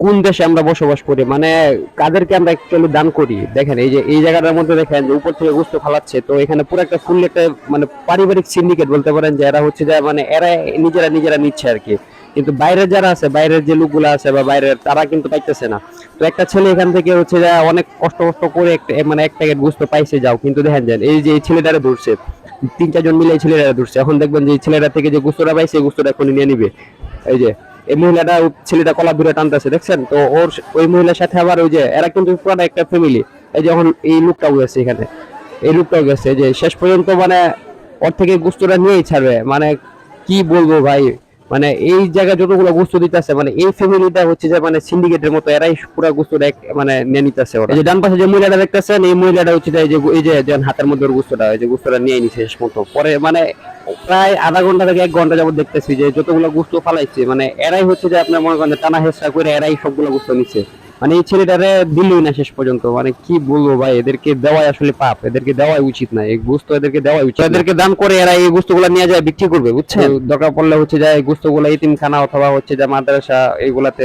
কোন দেশে আমরা বসবাস করি? মানে কাদেরকে আমরা অ্যাকচুয়ালি দান করি? দেখেন, এই যে, এই জায়গাটার মধ্যে দেখেন যে উপর থেকে গুস্ত ফালাচ্ছে, তো এখানে পুরো একটা ফুল একটা মানে পারিবারিক সিন্ডিকেট বলতে পারেন যে এরা হচ্ছে যে মানে এরা নিজেরা নিজেরা নিচ্ছে আর কি কিন্তু বাইরের যারা আছে, বাইরের যে লোকগুলো আছে বা বাইরের, তারা কিন্তু পাইতেছে না। তো একটা ছেলে এখান থেকে হচ্ছে যে অনেক কষ্ট কষ্ট করে মানে এক প্যাকেট গুস্ত পাইছে, যাও। কিন্তু দেখেন যান এই যে ছেলেটারে ধরছে, তিন চারজন মিলে এই ছেলেটা ধরছে। এখন দেখবেন যে ছেলেটা থেকে যে গুস্তটা পাইছে গুস্তটা এখন নিয়ে নিবে। এই যে এই মহিলাটা ছেলেটা কলা ধরে টানতেছে, দেখছেন? তো ওর ওই মহিলার সাথে আবার ওই যে এরা কিন্তু পুরানো একটা ফ্যামিলি এই যে এখন এই লোকটাও গেছে এখানে। এই লোকটাও গেছে যে শেষ পর্যন্ত মানে ওর থেকে গুস্তটা নিয়েই ছাড়বে। মানে কি বলব ভাই? মানে এই জায়গায় যতগুলো গুস্ত দিতেছে মানে এই ফ্যামিলিটা হচ্ছে যে মানে সিন্ডিকেটের মতো, এরাই পুরো গুস্তটা মানে নিয়ে নিতেছে ওরা। যে ডান পাশে যে মহিলাটা দেখতেছেন, এই মহিলাটা হচ্ছে এই যে এই যে যেন হাতের মধ্যে ওর গুস্তটা, এই যে গুস্তটা নিয়ে নিছে শেষ মতো পরে মানে প্রায় আধা ঘণ্টা থেকে এক ঘণ্টা যাবত দেখতেছি যে যতগুলো গুস্ত ফালাইছে মানে এরাই হচ্ছে যে আপনার মনে করেন টানা হেসা করে এরাই সবগুলো গুস্ত নিচ্ছে মানে এই ছেলেটারে দিলই না শেষ পর্যন্ত। মানে কি বলব ভাই এদেরকে দেওয়াই আসলে পাপ এদেরকে দেওয়াই উচিত না। এই গুস্ত এদেরকে দেওয়াই উচিত এদেরকে দান করে এরা এই গুস্তগুলো নিয়ে যায় বিক্রি করবে বুঝছেন? দরকার পড়লে হচ্ছে যে এই গুস্তগুলো ইতিমখানা অথবা হচ্ছে যে মাদ্রাসা এইগুলাতে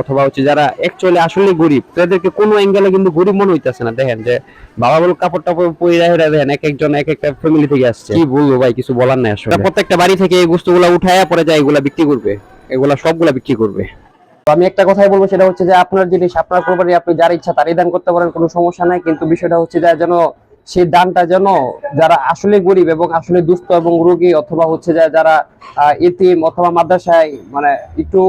অথবা হচ্ছে যারা অ্যাকচুয়ালি আসলে গরিব তো এদেরকে কোনো অ্যাঙ্গেলে কিন্তু গরিব মনে হইতেছে না। দেখেন যে বাবা বল কাপড় টাপড় পরে হেরা দেখেন এক একজন এক একটা ফ্যামিলি থেকে আসছে। কি বলব ভাই কিছু বলার নাই আসলে। প্রত্যেকটা বাড়ি থেকে এই গুস্তগুলো উঠায় পরে যায় এগুলা বিক্রি করবে এগুলা সবগুলা বিক্রি করবে। তো আমি একটা কথাই বলব, সেটা হচ্ছে যে আপনার জিনিস, আপনার কোরবানি, আপনি যার ইচ্ছা তারই দান করতে পারেন, কোনো সমস্যা নাই। কিন্তু বিষয়টা হচ্ছে যে যেন সেই দানটা যেন যারা আসলে গরিব এবং আসলে দুস্থ এবং রোগী অথবা হচ্ছে যে যারা ইতিম অথবা মাদ্রাসায় মানে একটু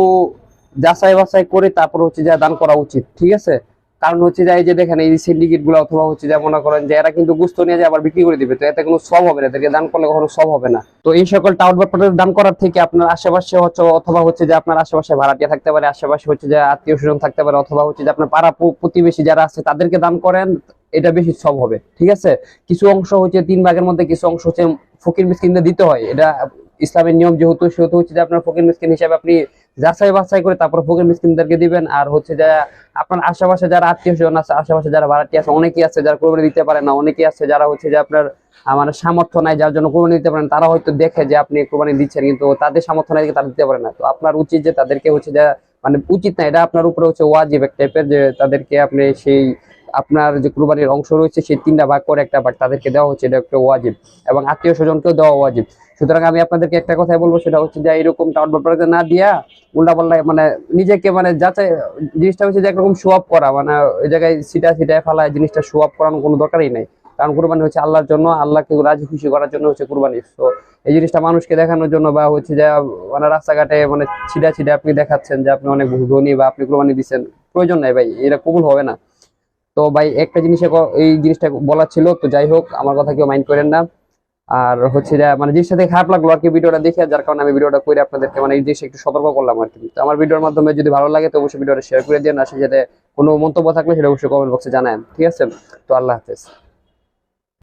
যাচাই বাছাই করে তারপর হচ্ছে যে দান করা উচিত, ঠিক আছে? কারণ হচ্ছে যে এই যে দেখেন, এই সিন্ডিকেটগুলো অথবা হচ্ছে যে মনে করেন যে এরা কিন্তু গুস্ত নিয়ে যায়, আবার বিক্রি করে দিবে। তো এতে কোনো সব হবে না, এদেরকে দান করলে কখনো সব হবে না। তো এই সকল টাউট ব্যাপারের দান করার থেকে আপনার আশেপাশে হচ্ছে, অথবা হচ্ছে যে আপনার আশেপাশে ভাড়াটিয়া থাকতে পারে, আশেপাশে হচ্ছে যে আত্মীয় স্বজন থাকতে পারে, অথবা হচ্ছে যে আপনার পাড়া প্রতিবেশী যারা আছে, তাদেরকে দান করেন, এটা বেশি সব হবে, ঠিক আছে? কিছু অংশ হচ্ছে তিন ভাগের মধ্যে কিছু অংশ হচ্ছে ফকির মিসকিনদের দিতে হয়। এটা ইসলামের নিয়ম যেহেতু, সেহেতু হচ্ছে যে আপনার ফকির মিসকিন হিসাবে আপনি যাচাই বাছাই করে তারপর ফকির মিসকিনদেরকে দিবেন। আর হচ্ছে যে, আপনার আশেপাশে যারা আত্মীয় স্বজন আছে, আশেপাশে যারা ভাড়াটি আছে, অনেকেই আছে যারা কোরবানি দিতে পারে না, অনেকেই আছে যারা হচ্ছে যে আপনার আমার সামর্থ্য নাই, যার জন্য কোরবানি দিতে পারেন, তারা হয়তো দেখে যে আপনি কোরবানি দিচ্ছেন, কিন্তু তাদের সামর্থ্য নাই তারা দিতে পারে না। তো আপনার উচিত যে তাদেরকে হচ্ছে যে মানে উচিত না, এটা আপনার উপরে হচ্ছে ওয়াজিব এক টাইপের যে তাদেরকে আপনি সেই আপনার যে কুরবানির অংশ রয়েছে, সেই তিনটা ভাগ করে একটা ভাগ তাদেরকে দেওয়া হচ্ছে, এটা একটা ওয়াজিব এবং আত্মীয় স্বজনকেও দেওয়া ওয়াজিব। সুতরাং আমি আপনাদেরকে একটা কথাই বলব, সেটা হচ্ছে যে এরকম টাউট ব্যাপারে না দিয়া উল্টা পাল্টা মানে নিজেকে মানে যাচাই, জিনিসটা হচ্ছে যে একরকম আপ করা মানে ওই জায়গায় সিটা সিটায় ফেলায় জিনিসটা আপ করানোর কোনো দরকারই নাই। কারণ কুরবানি হচ্ছে আল্লাহর জন্য, আল্লাহকে রাজি খুশি করার জন্য হচ্ছে কুরবানি। তো এই জিনিসটা মানুষকে দেখানোর জন্য বা হচ্ছে যে মানে রাস্তাঘাটে মানে ছিটা ছিটা আপনি দেখাচ্ছেন যে আপনি অনেক ধনী বা আপনি কুরবানি দিচ্ছেন, প্রয়োজন নাই ভাই, এটা কবুল হবে না। তো ভাই, একটা জিনিসে এই জিনিসটা বলার ছিল, তো যাই হোক, আমার কথা কেউ মাইন্ড করেন না। আর হচ্ছে যে মানে জিনিসটা দেখে খারাপ লাগল আর কি ভিডিওটা দেখে, যার কারণে আমি ভিডিওটা করে আপনাদেরকে মানে এই জিনিসটা একটু সতর্ক করলাম আর কি। তো আমার ভিডিওর মাধ্যমে যদি ভালো লাগে, তো অবশ্যই ভিডিওটা শেয়ার করে দিন, আর সাথে কোনো মন্তব্য থাকলে সেটা অবশ্যই কমেন্ট বক্সে জানান ঠিক আছে? তো আল্লাহ হাফেজ।